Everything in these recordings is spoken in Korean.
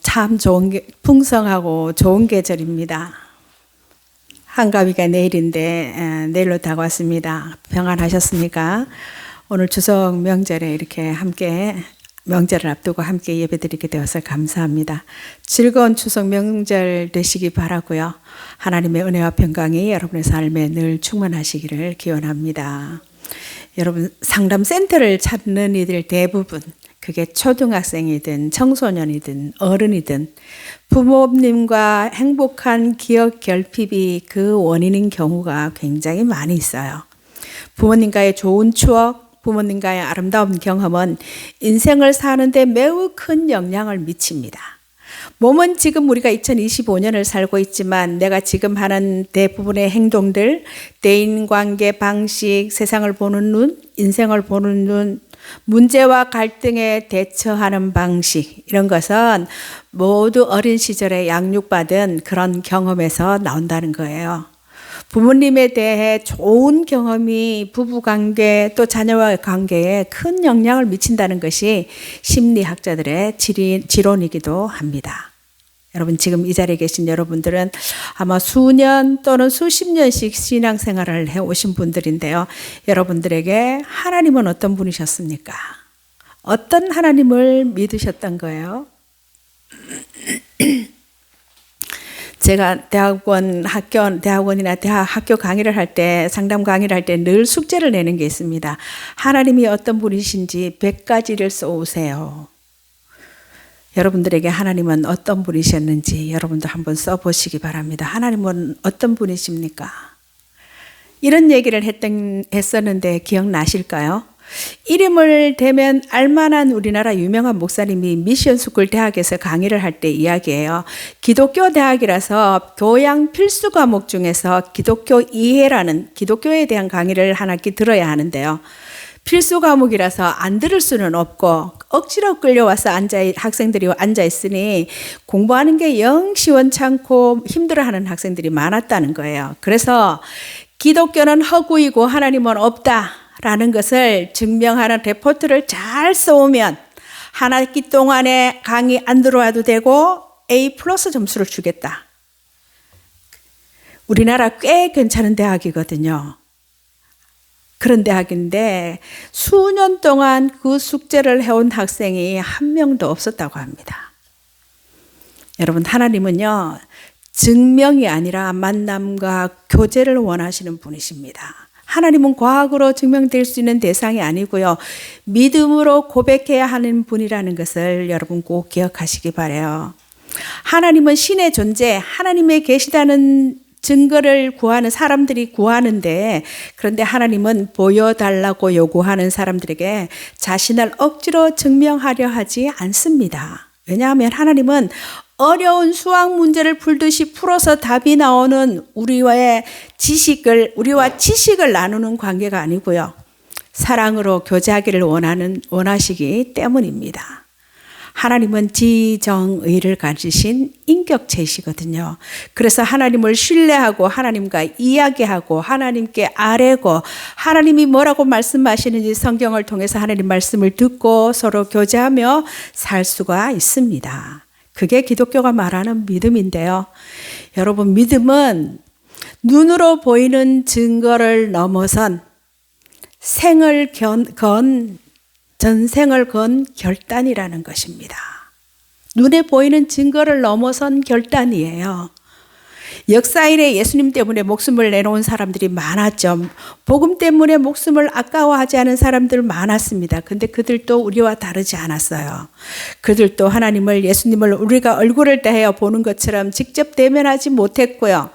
참 좋은 게, 풍성하고 좋은 계절입니다. 한가위가 내일인데 에, 내일로 다가왔습니다. 평안하셨습니까? 오늘 추석 명절에 이렇게 함께 명절을 앞두고 함께 예배드리게 되어서 감사합니다. 즐거운 추석 명절 되시기 바라고요. 하나님의 은혜와 평강이 여러분의 삶에 늘 충만하시기를 기원합니다. 여러분 상담 센터를 찾는 이들 대부분 그게 초등학생이든 청소년이든 어른이든 부모님과 행복한 기억 결핍이 그 원인인 경우가 굉장히 많이 있어요. 부모님과의 좋은 추억, 부모님과의 아름다운 경험은 인생을 사는데 매우 큰 영향을 미칩니다. 몸은 지금 우리가 2025년을 살고 있지만 내가 지금 하는 대부분의 행동들, 대인 관계 방식, 세상을 보는 눈, 인생을 보는 눈, 문제와 갈등에 대처하는 방식, 이런 것은 모두 어린 시절에 양육받은 그런 경험에서 나온다는 거예요. 부모님에 대해 좋은 경험이 부부 관계 또 자녀와의 관계에 큰 영향을 미친다는 것이 심리학자들의 지론이기도 합니다. 여러분 지금 이 자리에 계신 여러분들은 아마 수년 또는 수십 년씩 신앙생활을 해 오신 분들인데요. 여러분들에게 하나님은 어떤 분이셨습니까? 어떤 하나님을 믿으셨던 거예요? 제가 대학원 학교 대학원이나 대학 학교 강의를 할 때 상담 강의를 할 때 늘 숙제를 내는 게 있습니다. 하나님이 어떤 분이신지 100가지를 써 오세요. 여러분들에게 하나님은 어떤 분이셨는지 여러분도 한번 써보시기 바랍니다. 하나님은 어떤 분이십니까? 이런 얘기를 했던, 했었는데 기억나실까요? 이름을 대면 알만한 우리나라 유명한 목사님이 미션 스쿨 대학에서 강의를 할 때 이야기해요. 기독교 대학이라서 교양 필수 과목 중에서 기독교 이해라는 기독교에 대한 강의를 한 학기 들어야 하는데요. 필수 과목이라서 안 들을 수는 없고 억지로 끌려와서 앉아 학생들이 앉아 있으니 공부하는 게 영 시원찮고 힘들어하는 학생들이 많았다는 거예요. 그래서 기독교는 허구이고 하나님은 없다라는 것을 증명하는 레포트를 잘 써오면 한 학기 동안에 강의 안 들어와도 되고 A 플러스 점수를 주겠다. 우리나라 꽤 괜찮은 대학이거든요. 그런 대학인데 수년 동안 그 숙제를 해온 학생이 한 명도 없었다고 합니다. 여러분, 하나님은요, 증명이 아니라 만남과 교제를 원하시는 분이십니다. 하나님은 과학으로 증명될 수 있는 대상이 아니고요. 믿음으로 고백해야 하는 분이라는 것을 여러분 꼭 기억하시기 바래요. 하나님은 신의 존재, 하나님의 계시다는 증거를 구하는 사람들이 구하는데 그런데 하나님은 보여달라고 요구하는 사람들에게 자신을 억지로 증명하려 하지 않습니다. 왜냐하면 하나님은 어려운 수학 문제를 풀듯이 풀어서 답이 나오는 우리와의 지식을, 우리와 지식을 나누는 관계가 아니고요. 사랑으로 교제하기를 원하는, 원하시기 때문입니다. 하나님은 지정의를 가지신 인격체이시거든요. 그래서 하나님을 신뢰하고 하나님과 이야기하고 하나님께 아뢰고 하나님이 뭐라고 말씀하시는지 성경을 통해서 하나님 말씀을 듣고 서로 교제하며 살 수가 있습니다. 그게 기독교가 말하는 믿음인데요. 여러분, 믿음은 눈으로 보이는 증거를 넘어선 생을 건 전생을 건 결단이라는 것입니다. 눈에 보이는 증거를 넘어선 결단이에요. 역사일에 예수님 때문에 목숨을 내놓은 사람들이 많았죠. 복음 때문에 목숨을 아까워하지 않은 사람들 많았습니다. 근데 그들도 우리와 다르지 않았어요. 그들도 하나님을 예수님을 우리가 얼굴을 대하여 보는 것처럼 직접 대면하지 못했고요.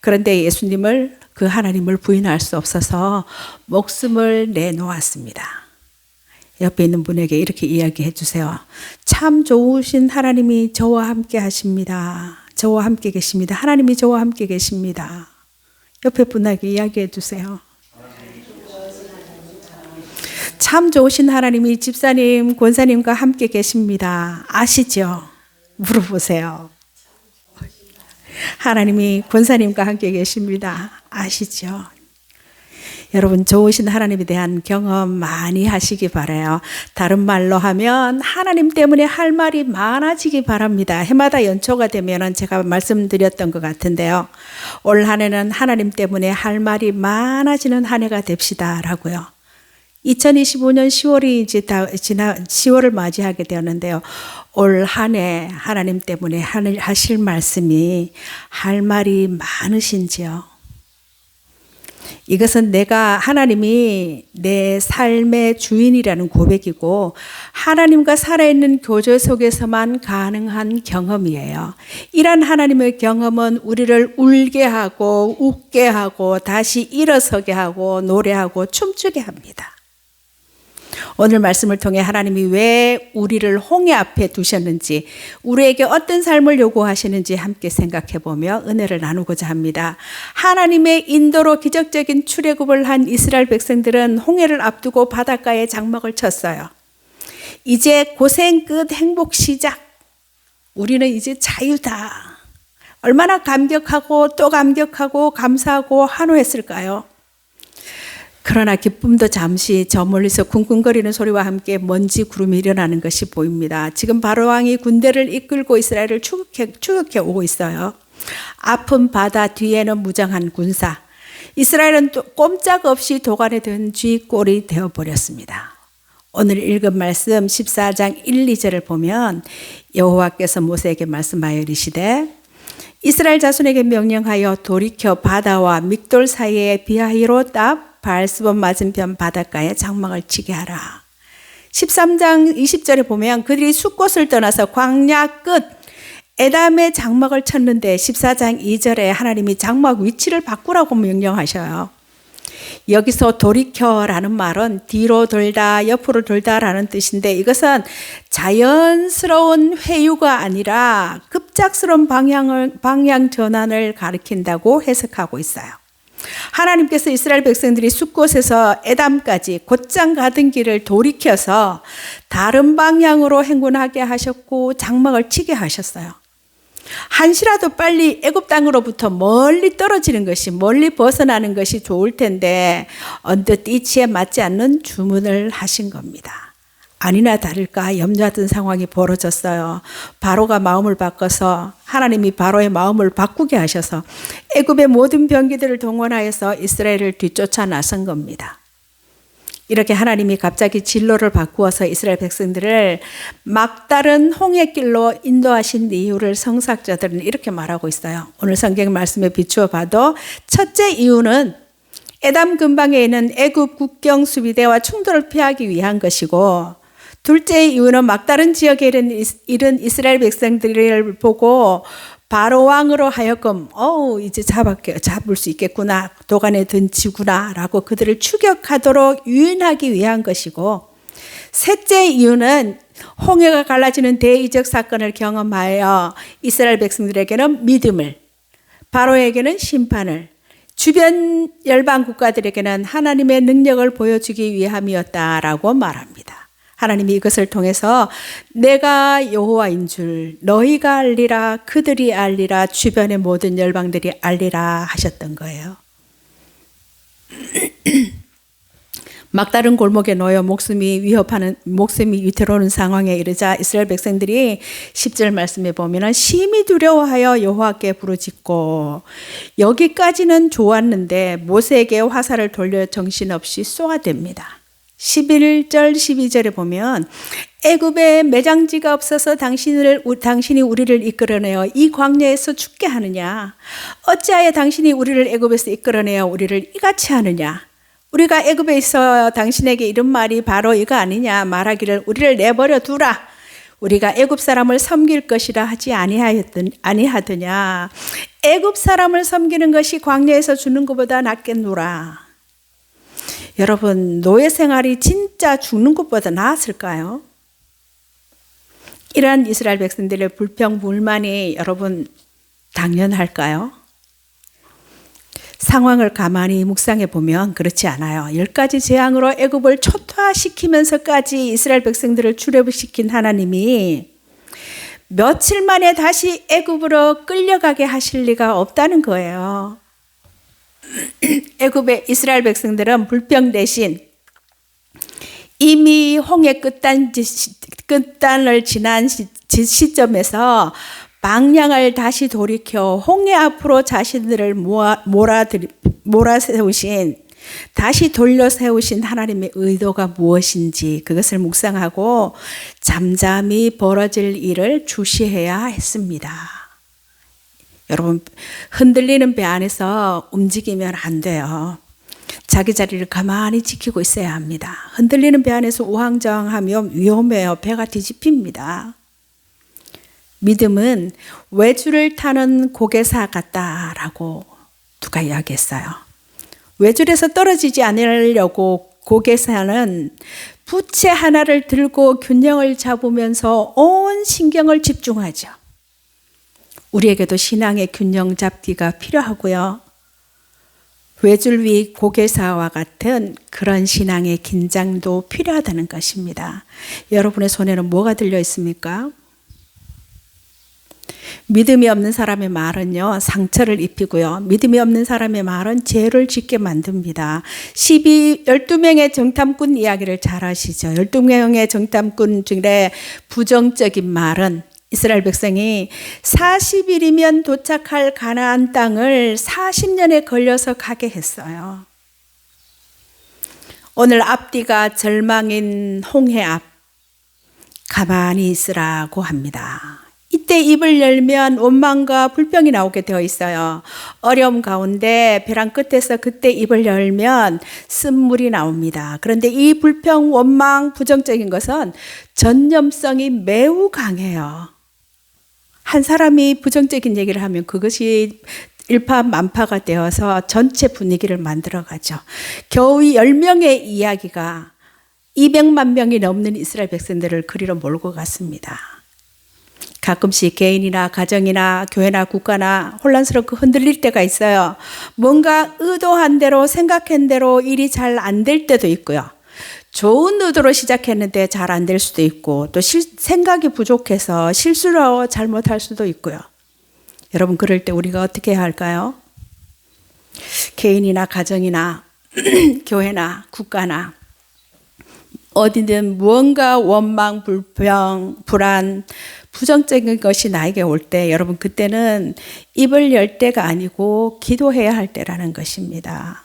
그런데 예수님을 그 하나님을 부인할 수 없어서 목숨을 내놓았습니다. 옆에 있는 분에게 이렇게 이야기해 주세요. 참 좋으신 하나님이 저와 함께 하십니다. 저와 함께 계십니다. 하나님이 저와 함께 계십니다. 옆에 분에게 이야기해 주세요. 참 좋으신 하나님이 집사님, 권사님과 함께 계십니다. 아시죠? 물어보세요. 하나님이 권사님과 함께 계십니다. 아시죠? 여러분 좋으신 하나님에 대한 경험 많이 하시기 바라요. 다른 말로 하면 하나님 때문에 할 말이 많아지기 바랍니다. 해마다 연초가 되면은 제가 말씀드렸던 것 같은데요. 올 한해는 하나님 때문에 할 말이 많아지는 한 해가 됩시다라고요. 2025년 10월이 이제 다 지나 10월을 맞이하게 되었는데요. 올 한 해 하나님 때문에 하실 말씀이 할 말이 많으신지요. 이것은 내가 하나님이 내 삶의 주인이라는 고백이고 하나님과 살아있는 교제 속에서만 가능한 경험이에요. 이런 하나님의 경험은 우리를 울게 하고 웃게 하고 다시 일어서게 하고 노래하고 춤추게 합니다. 오늘 말씀을 통해 하나님이 왜 우리를 홍해 앞에 두셨는지, 우리에게 어떤 삶을 요구하시는지 함께 생각해 보며 은혜를 나누고자 합니다. 하나님의 인도로 기적적인 출애굽을 한 이스라엘 백성들은 홍해를 앞두고 바닷가에 장막을 쳤어요. 이제 고생 끝 행복 시작. 우리는 이제 자유다. 얼마나 감격하고 또 감격하고 감사하고 환호했을까요? 그러나 기쁨도 잠시 저 멀리서 쿵쿵거리는 소리와 함께 먼지 구름이 일어나는 것이 보입니다. 지금 바로 왕이 군대를 이끌고 이스라엘을 추격해, 추격해 오고 있어요. 아픈 바다 뒤에는 무장한 군사. 이스라엘은 또 꼼짝없이 도관에 든 쥐꼴이 되어버렸습니다. 오늘 읽은 말씀 14장 1, 2절을 보면 여호와께서 모세에게 말씀하여 이르시되 이스라엘 자손에게 명령하여 돌이켜 바다와 믹돌 사이에 비하히로 딱 발수범 맞은편 바닷가에 장막을 치게 하라. 13장 20절에 보면 그들이 숲곳을 떠나서 광야 끝 에담의 장막을 쳤는데 14장 2절에 하나님이 장막 위치를 바꾸라고 명령하셔요. 여기서 돌이켜라는 말은 뒤로 돌다, 옆으로 돌다라는 뜻인데 이것은 자연스러운 회유가 아니라 급작스러운 방향을, 방향 전환을 가리킨다고 해석하고 있어요. 하나님께서 이스라엘 백성들이 숲곳에서 에담까지 곧장 가던 길을 돌이켜서 다른 방향으로 행군하게 하셨고 장막을 치게 하셨어요. 한시라도 빨리 애굽 땅으로부터 멀리 떨어지는 것이 멀리 벗어나는 것이 좋을 텐데 언뜻 이치에 맞지 않는 주문을 하신 겁니다. 아니나 다를까 염려하던 상황이 벌어졌어요. 바로가 마음을 바꿔서 하나님이 바로의 마음을 바꾸게 하셔서 애굽의 모든 병기들을 동원하여서 이스라엘을 뒤쫓아 나선 겁니다. 이렇게 하나님이 갑자기 진로를 바꾸어서 이스라엘 백성들을 막다른 홍해 길로 인도하신 이유를 성삭자들은 이렇게 말하고 있어요. 오늘 성경 말씀에 비추어 봐도 첫째 이유는 에담 근방에 있는 애굽 국경 수비대와 충돌을 피하기 위한 것이고 둘째 이유는 막다른 지역에 이른 이스라엘 백성들을 보고 바로 왕으로 하여금 어 이제 잡았게 잡을 수 있겠구나 도간에 든 지구나라고 그들을 추격하도록 유인하기 위한 것이고 셋째 이유는 홍해가 갈라지는 대의적 사건을 경험하여 이스라엘 백성들에게는 믿음을 바로에게는 심판을 주변 열방 국가들에게는 하나님의 능력을 보여주기 위함이었다라고 말합니다. 하나님이 이것을 통해서 내가 여호와인 줄 너희가 알리라 그들이 알리라 주변의 모든 열방들이 알리라 하셨던 거예요. 막다른 골목에 놓여 목숨이 위협하는 목숨이 위태로운 상황에 이르자 이스라엘 백성들이 10절 말씀에 보면은 심히 두려워하여 여호와께 부르짖고 여기까지는 좋았는데 모세에게 화살을 돌려 정신없이 쏘아댑니다. 11절 12절에 보면 애굽에 매장지가 없어서 당신을 당신이 우리를 이끌어내어 이 광야에서 죽게 하느냐? 어찌하여 당신이 우리를 애굽에서 이끌어내어 우리를 이같이 하느냐? 우리가 애굽에 있어 당신에게 이런 말이 바로 이거 아니냐? 말하기를 우리를 내버려 두라. 우리가 애굽 사람을 섬길 것이라 하지 아니하였던 아니하더냐? 애굽 사람을 섬기는 것이 광야에서 주는 것보다 낫겠노라 여러분, 노예 생활이 진짜 죽는 것보다 나았을까요? 이러한 이스라엘 백성들의 불평, 불만이 여러분 당연할까요? 상황을 가만히 묵상해 보면 그렇지 않아요. 열 가지 재앙으로 애굽을 초토화시키면서까지 이스라엘 백성들을 출애굽시킨 하나님이 며칠 만에 다시 애굽으로 끌려가게 하실 리가 없다는 거예요. 애굽의 이스라엘 백성들은 불평 대신 이미 홍해 끝단 끝단을 지난 시, 시점에서 방향을 다시 돌이켜 홍해 앞으로 자신들을 모아, 몰아들이, 몰아세우신 다시 돌려 세우신 하나님의 의도가 무엇인지 그것을 묵상하고 잠잠히 벌어질 일을 주시해야 했습니다. 여러분, 흔들리는 배 안에서 움직이면 안 돼요. 자기 자리를 가만히 지키고 있어야 합니다. 흔들리는 배 안에서 우왕좌왕하면 위험해요. 배가 뒤집힙니다. 믿음은 외줄을 타는 고개사 같다라고 누가 이야기했어요. 외줄에서 떨어지지 않으려고 고개사는 부채 하나를 들고 균형을 잡으면서 온 신경을 집중하죠. 우리에게도 신앙의 균형 잡기가 필요하고요. 외줄 위 고개사와 같은 그런 신앙의 긴장도 필요하다는 것입니다. 여러분의 손에는 뭐가 들려 있습니까? 믿음이 없는 사람의 말은요, 상처를 입히고요. 믿음이 없는 사람의 말은 죄를 짓게 만듭니다. 12, 12명의 정탐꾼 이야기를 잘 아시죠? 12명의 정탐꾼 중에 부정적인 말은 이스라엘 백성이 40일이면 도착할 가나안 땅을 40년에 걸려서 가게 했어요. 오늘 앞뒤가 절망인 홍해 앞 가만히 있으라고 합니다. 이때 입을 열면 원망과 불평이 나오게 되어 있어요. 어려움 가운데 벼랑 끝에서 그때 입을 열면 쓴물이 나옵니다. 그런데 이 불평, 원망, 부정적인 것은 전념성이 매우 강해요. 한 사람이 부정적인 얘기를 하면 그것이 일파만파가 되어서 전체 분위기를 만들어가죠. 겨우 10명의 이야기가 200만 명이 넘는 이스라엘 백성들을 그리로 몰고 갔습니다. 가끔씩 개인이나 가정이나 교회나 국가나 혼란스럽고 흔들릴 때가 있어요. 뭔가 의도한 대로 생각한 대로 일이 잘 안 될 때도 있고요. 좋은 의도로 시작했는데 잘 안 될 수도 있고 또 실, 생각이 부족해서 실수로 잘못할 수도 있고요. 여러분 그럴 때 우리가 어떻게 해야 할까요? 개인이나 가정이나 교회나 국가나 어디든 무언가 원망, 불평, 불안, 부정적인 것이 나에게 올 때 여러분 그때는 입을 열 때가 아니고 기도해야 할 때라는 것입니다.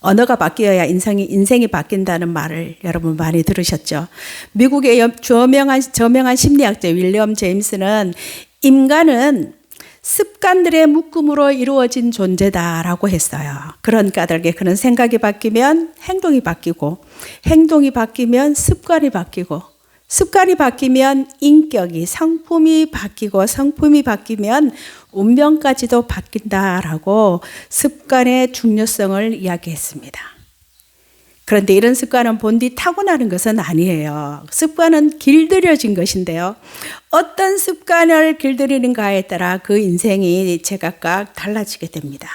언어가 바뀌어야 인생이, 인생이 바뀐다는 말을 여러분 많이 들으셨죠. 미국의 저명한, 저명한 심리학자 윌리엄 제임스는 인간은 습관들의 묶음으로 이루어진 존재다라고 했어요. 그런 까닭에 그는 생각이 바뀌면 행동이 바뀌고, 행동이 바뀌면 습관이 바뀌고, 습관이 바뀌면 인격이, 성품이 바뀌고, 성품이 바뀌면 운명까지도 바뀐다라고 습관의 중요성을 이야기했습니다. 그런데 이런 습관은 본디 타고나는 것은 아니에요. 습관은 길들여진 것인데요. 어떤 습관을 길들이는가에 따라 그 인생이 제각각 달라지게 됩니다.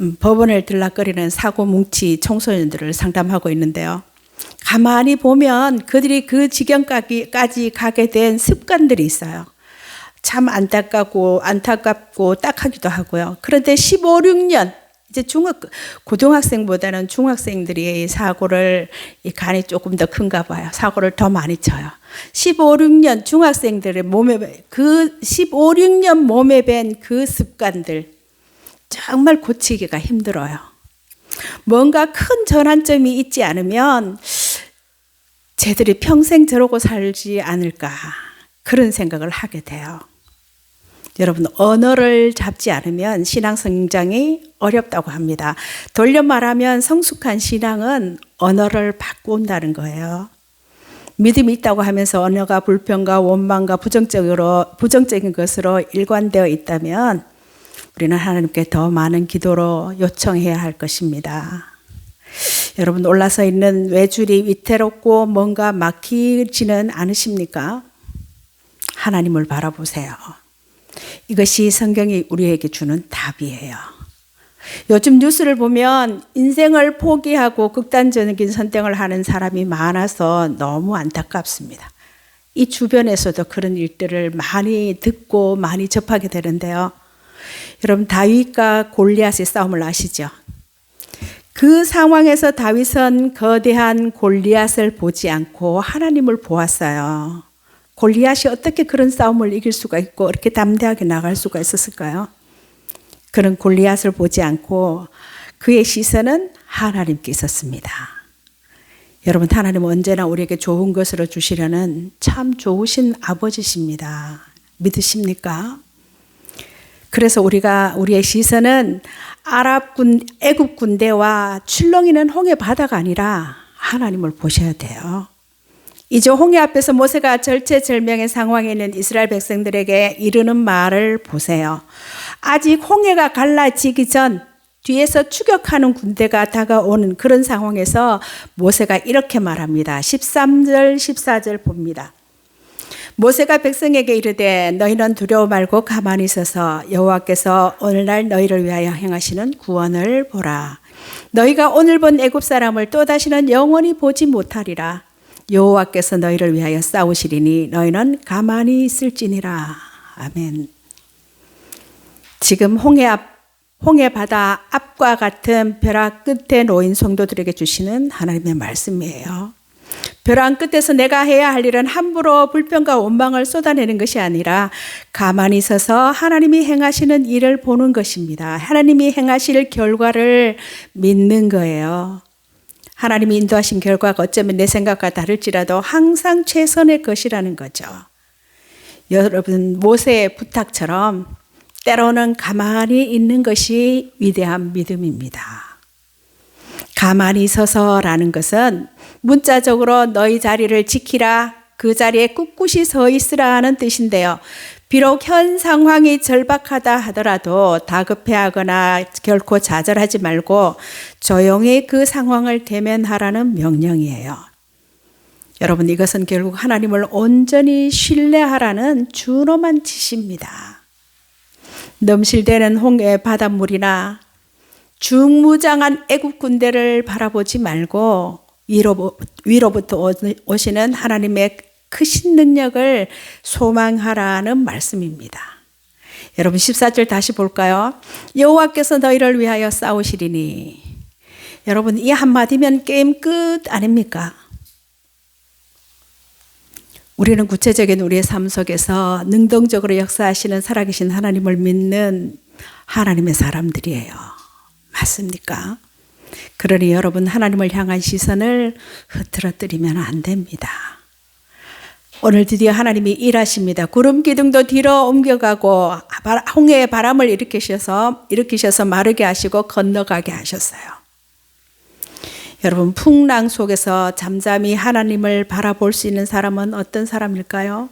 음, 법원을 들락거리는 사고 뭉치 청소년들을 상담하고 있는데요. 가만히 보면 그들이 그 지경까지 가게 된 습관들이 있어요. 참 안타깝고 안타깝고 딱하기도 하고요. 그런데 15, 6년 이제 중학 고등학생보다는 중학생들이 사고를 이 간이 조금 더 큰가 봐요. 사고를 더 많이 쳐요. 15, 6년 중학생들의 몸에 그 15, 6년 몸에 밴 그 습관들 정말 고치기가 힘들어요. 뭔가 큰 전환점이 있지 않으면 쟤들이 평생 저러고 살지 않을까 그런 생각을 하게 돼요. 여러분, 언어를 잡지 않으면 신앙 성장이 어렵다고 합니다. 돌려 말하면 성숙한 신앙은 언어를 바꾼다는 거예요. 믿음이 있다고 하면서 언어가 불평과 원망과 부정적으로, 부정적인 것으로 일관되어 있다면 우리는 하나님께 더 많은 기도로 요청해야 할 것입니다. 여러분 올라서 있는 외줄이 위태롭고 뭔가 막히지는 않으십니까? 하나님을 바라보세요. 이것이 성경이 우리에게 주는 답이에요. 요즘 뉴스를 보면 인생을 포기하고 극단적인 선택을 하는 사람이 많아서 너무 안타깝습니다. 이 주변에서도 그런 일들을 많이 듣고 많이 접하게 되는데요. 여러분 다윗과 골리앗의 싸움을 아시죠? 그 상황에서 다윗은 거대한 골리앗을 보지 않고 하나님을 보았어요. 골리앗이 어떻게 그런 싸움을 이길 수가 있고 이렇게 담대하게 나갈 수가 있었을까요? 그런 골리앗을 보지 않고 그의 시선은 하나님께 있었습니다. 여러분, 하나님은 언제나 우리에게 좋은 것으로 주시려는 참 좋으신 아버지십니다. 믿으십니까? 그래서 우리가 우리의 시선은 아랍 군 애굽 군대와 출렁이는 홍해 바다가 아니라 하나님을 보셔야 돼요. 이제 홍해 앞에서 모세가 절체절명의 상황에 있는 이스라엘 백성들에게 이르는 말을 보세요. 아직 홍해가 갈라지기 전 뒤에서 추격하는 군대가 다가오는 그런 상황에서 모세가 이렇게 말합니다. 13절, 14절 봅니다. 모세가 백성에게 이르되 너희는 두려워 말고 가만히 있어서 여호와께서 오늘날 너희를 위하여 행하시는 구원을 보라. 너희가 오늘 본 애굽 사람을 또 다시는 영원히 보지 못하리라. 여호와께서 너희를 위하여 싸우시리니 너희는 가만히 있을지니라. 아멘. 지금 홍해 앞 홍해 바다 앞과 같은 벼락 끝에 놓인 성도들에게 주시는 하나님의 말씀이에요. 벼랑 끝에서 내가 해야 할 일은 함부로 불평과 원망을 쏟아내는 것이 아니라 가만히 서서 하나님이 행하시는 일을 보는 것입니다. 하나님이 행하실 결과를 믿는 거예요. 하나님이 인도하신 결과가 어쩌면 내 생각과 다를지라도 항상 최선의 것이라는 거죠. 여러분, 모세의 부탁처럼 때로는 가만히 있는 것이 위대한 믿음입니다. 가만히 서서라는 것은 문자적으로 너희 자리를 지키라 그 자리에 꿋꿋이 서 있으라 하는 뜻인데요. 비록 현 상황이 절박하다 하더라도 다급해하거나 결코 좌절하지 말고 조용히 그 상황을 대면하라는 명령이에요. 여러분 이것은 결국 하나님을 온전히 신뢰하라는 준엄한 지시입니다. 넘실대는 홍해 바닷물이나 중무장한 애국 군대를 바라보지 말고 위로, 위로부터 오시는 하나님의 크신 능력을 소망하라는 말씀입니다. 여러분 14절 다시 볼까요? 여호와께서 너희를 위하여 싸우시리니 여러분 이 한마디면 게임 끝 아닙니까? 우리는 구체적인 우리의 삶 속에서 능동적으로 역사하시는 살아계신 하나님을 믿는 하나님의 사람들이에요. 맞습니까? 그러니 여러분 하나님을 향한 시선을 흐트러뜨리면 안 됩니다. 오늘 드디어 하나님이 일하십니다. 구름 기둥도 뒤로 옮겨가고 홍해의 바람을 일으키셔서 일으키셔서 마르게 하시고 건너가게 하셨어요. 여러분 풍랑 속에서 잠잠히 하나님을 바라볼 수 있는 사람은 어떤 사람일까요?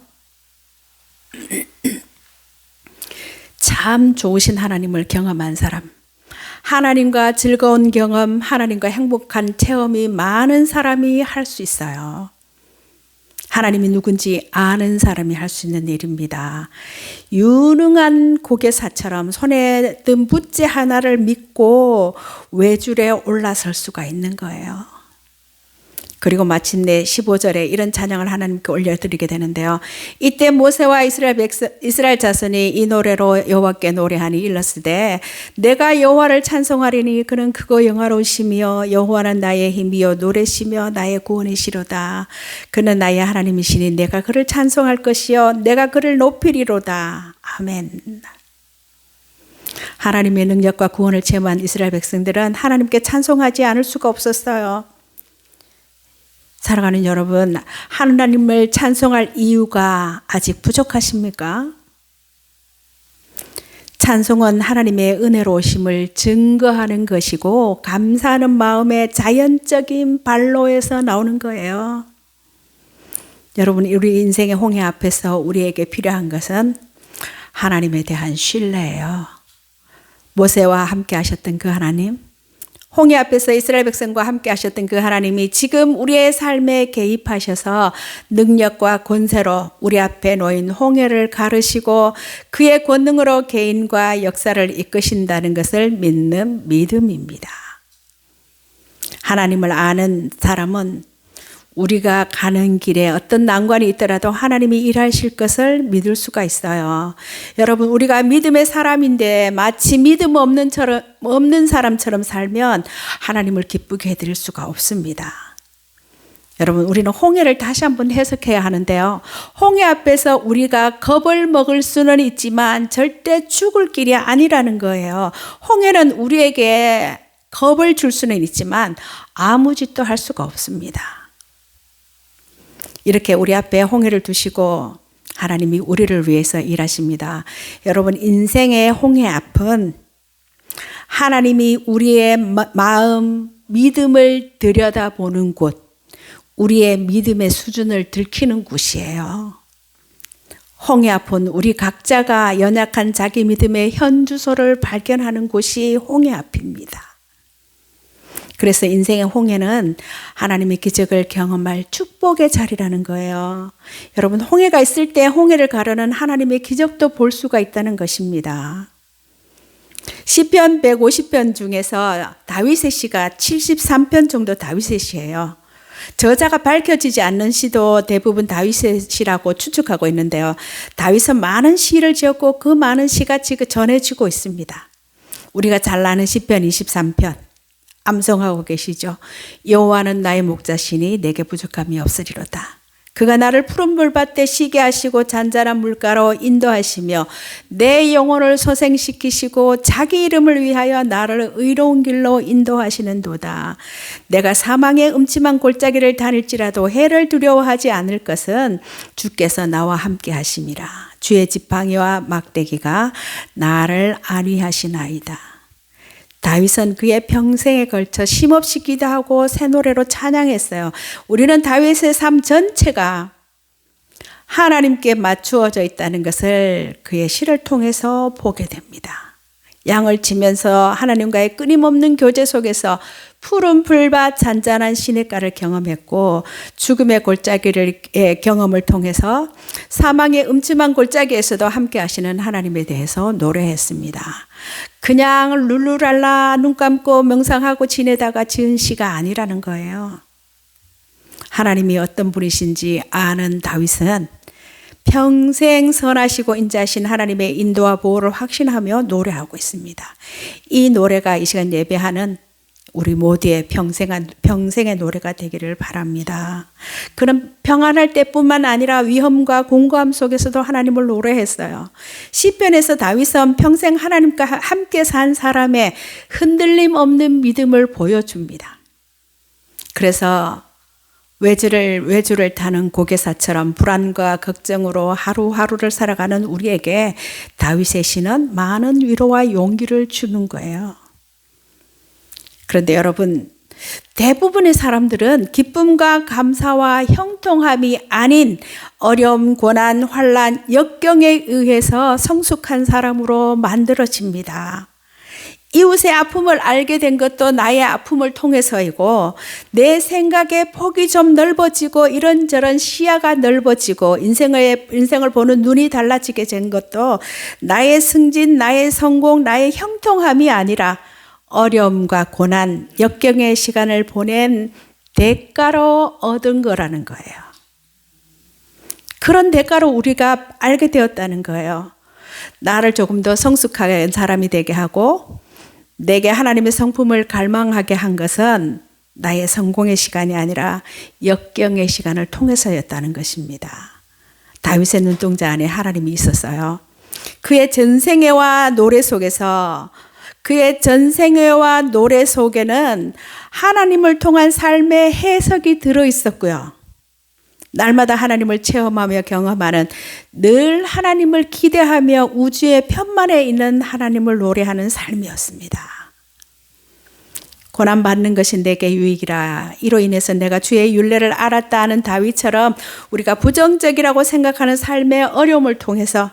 참 좋으신 하나님을 경험한 사람. 하나님과 즐거운 경험, 하나님과 행복한 체험이 많은 사람이 할 수 있어요. 하나님이 누군지 아는 사람이 할 수 있는 일입니다. 유능한 고개사처럼 손에 든 붓지 하나를 믿고 외줄에 올라설 수가 있는 거예요. 그리고 마침내 15절에 이런 찬양을 하나님께 올려드리게 되는데요. 이때 모세와 이스라엘 백성, 이스라엘 자손이 이 노래로 여호와께 노래하니 일렀으되 내가 여호와를 찬송하리니 그는 크고 영화로우시며 여호와는 나의 힘이요 노래시며 나의 구원이시로다. 그는 나의 하나님이시니 내가 그를 찬송할 것이요 내가 그를 높이리로다. 아멘. 하나님의 능력과 구원을 체험한 이스라엘 백성들은 하나님께 찬송하지 않을 수가 없었어요. 사랑하는 여러분, 하나님을 찬송할 이유가 아직 부족하십니까? 찬송은 하나님의 은혜로우심을 증거하는 것이고 감사하는 마음의 자연적인 발로에서 나오는 거예요. 여러분, 우리 인생의 홍해 앞에서 우리에게 필요한 것은 하나님에 대한 신뢰예요. 모세와 함께 하셨던 그 하나님, 홍해 앞에서 이스라엘 백성과 함께 하셨던 그 하나님이 지금 우리의 삶에 개입하셔서 능력과 권세로 우리 앞에 놓인 홍해를 가르시고 그의 권능으로 개인과 역사를 이끄신다는 것을 믿는 믿음입니다. 하나님을 아는 사람은 우리가 가는 길에 어떤 난관이 있더라도 하나님이 일하실 것을 믿을 수가 있어요. 여러분, 우리가 믿음의 사람인데 마치 믿음 없는, 처럼, 없는 사람처럼 살면 하나님을 기쁘게 해드릴 수가 없습니다. 여러분, 우리는 홍해를 다시 한번 해석해야 하는데요. 홍해 앞에서 우리가 겁을 먹을 수는 있지만 절대 죽을 길이 아니라는 거예요. 홍해는 우리에게 겁을 줄 수는 있지만 아무 짓도 할 수가 없습니다. 이렇게 우리 앞에 홍해를 두시고 하나님이 우리를 위해서 일하십니다. 여러분, 인생의 홍해 앞은 하나님이 우리의 마음, 믿음을 들여다보는 곳, 우리의 믿음의 수준을 들키는 곳이에요. 홍해 앞은 우리 각자가 연약한 자기 믿음의 현 주소를 발견하는 곳이 홍해 앞입니다. 그래서 인생의 홍해는 하나님의 기적을 경험할 축복의 자리라는 거예요. 여러분, 홍해가 있을 때 홍해를 가르는 하나님의 기적도 볼 수가 있다는 것입니다. 시편 150편 중에서 다윗의 시가 73편 정도 다윗의 시예요. 저자가 밝혀지지 않는 시도 대부분 다윗의 시라고 추측하고 있는데요. 다윗은 많은 시를 지었고 그 많은 시가 지금 전해지고 있습니다. 우리가 잘 아는 시편 23편. 암송하고 계시죠. 여호와는 나의 목자시니 내게 부족함이 없으리로다. 그가 나를 푸른 물밭에 쉬게 하시고 잔잔한 물가로 인도하시며 내 영혼을 소생시키시고 자기 이름을 위하여 나를 의로운 길로 인도하시는도다. 내가 사망의 음침한 골짜기를 다닐지라도 해를 두려워하지 않을 것은 주께서 나와 함께 하심이라. 주의 지팡이와 막대기가 나를 안위하시나이다. 다윗은 그의 평생에 걸쳐 쉼없이 기도하고 새 노래로 찬양했어요. 우리는 다윗의 삶 전체가 하나님께 맞추어져 있다는 것을 그의 시를 통해서 보게 됩니다. 양을 치면서 하나님과의 끊임없는 교제 속에서 푸른 풀밭 잔잔한 시냇가를 경험했고 죽음의 골짜기를 경험을 통해서 사망의 음침한 골짜기에서도 함께 하시는 하나님에 대해서 노래했습니다. 그냥 룰루랄라 눈 감고 명상하고 지내다가 지은 시가 아니라는 거예요. 하나님이 어떤 분이신지 아는 다윗은 평생 선하시고 인자하신 하나님의 인도와 보호를 확신하며 노래하고 있습니다. 이 노래가 이 시간 예배하는 우리 모두의 평생한, 평생의 노래가 되기를 바랍니다. 그런 평안할 때뿐만 아니라 위험과 공고함 속에서도 하나님을 노래했어요. 시편에서 다윗은 평생 하나님과 함께 산 사람의 흔들림 없는 믿음을 보여줍니다. 그래서 외주를 외주를 타는 고개사처럼 불안과 걱정으로 하루하루를 살아가는 우리에게 다윗의 시는 많은 위로와 용기를 주는 거예요. 그런데 여러분, 대부분의 사람들은 기쁨과 감사와 형통함이 아닌 어려움, 고난, 환란, 역경에 의해서 성숙한 사람으로 만들어집니다. 이웃의 아픔을 알게 된 것도 나의 아픔을 통해서이고 내 생각의 폭이 좀 넓어지고 이런저런 시야가 넓어지고 인생을 인생을 보는 눈이 달라지게 된 것도 나의 승진, 나의 성공, 나의 형통함이 아니라 어려움과 고난, 역경의 시간을 보낸 대가로 얻은 거라는 거예요. 그런 대가로 우리가 알게 되었다는 거예요. 나를 조금 더 성숙한 사람이 되게 하고 내게 하나님의 성품을 갈망하게 한 것은 나의 성공의 시간이 아니라 역경의 시간을 통해서였다는 것입니다. 다윗의 눈동자 안에 하나님이 있었어요. 그의 전생애와 노래 속에서 그의 전생애와 노래 속에는 하나님을 통한 삶의 해석이 들어 있었고요. 날마다 하나님을 체험하며 경험하는 늘 하나님을 기대하며 우주의 편만에 있는 하나님을 노래하는 삶이었습니다. 고난받는 것이 내게 유익이라. 이로 인해서 내가 주의 윤례를 알았다 하는 다윗처럼 우리가 부정적이라고 생각하는 삶의 어려움을 통해서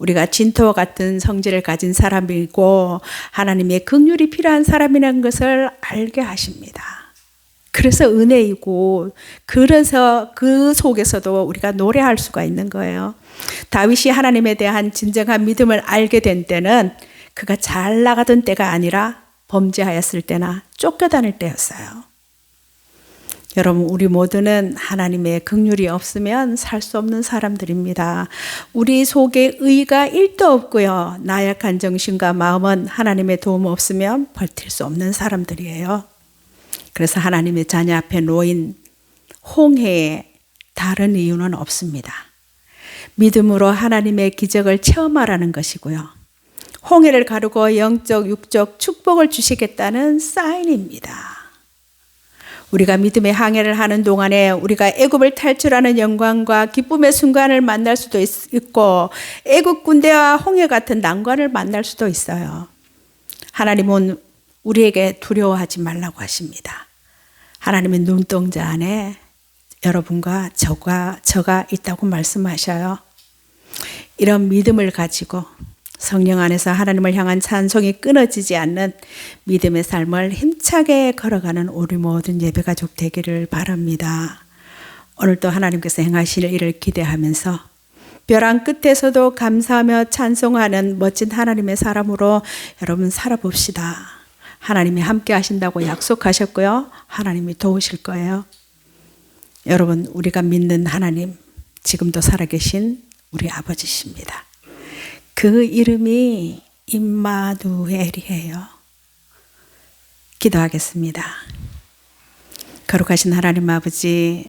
우리가 진토와 같은 성질을 가진 사람이고 하나님의 긍휼이 필요한 사람이라는 것을 알게 하십니다. 그래서 은혜이고 그래서 그 속에서도 우리가 노래할 수가 있는 거예요. 다윗이 하나님에 대한 진정한 믿음을 알게 된 때는 그가 잘 나가던 때가 아니라 범죄하였을 때나 쫓겨다닐 때였어요. 여러분, 우리 모두는 하나님의 긍휼이 없으면 살 수 없는 사람들입니다. 우리 속에 의가 1도 없고요. 나약한 정신과 마음은 하나님의 도움 없으면 버틸 수 없는 사람들이에요. 그래서 하나님의 자녀 앞에 놓인 홍해에 다른 이유는 없습니다. 믿음으로 하나님의 기적을 체험하라는 것이고요. 홍해를 가르고 영적, 육적 축복을 주시겠다는 사인입니다. 우리가 믿음의 항해를 하는 동안에 우리가 애굽을 탈출하는 영광과 기쁨의 순간을 만날 수도 있- 있고 애굽 군대와 홍해 같은 난관을 만날 수도 있어요. 하나님은 우리에게 두려워하지 말라고 하십니다. 하나님의 눈동자 안에 여러분과 저가 저가 있다고 말씀하셔요. 이런 믿음을 가지고 성령 안에서 하나님을 향한 찬송이 끊어지지 않는 믿음의 삶을 힘차게 걸어가는 우리 모든 예배 가족 되기를 바랍니다. 오늘도 하나님께서 행하실 일을 기대하면서 벼랑 끝에서도 감사하며 찬송하는 멋진 하나님의 사람으로 여러분 살아봅시다. 하나님이 함께 하신다고 약속하셨고요. 하나님이 도우실 거예요. 여러분, 우리가 믿는 하나님, 지금도 살아계신 우리 아버지십니다. 그 이름이 임마누엘이에요. 기도하겠습니다. 거룩하신 하나님 아버지,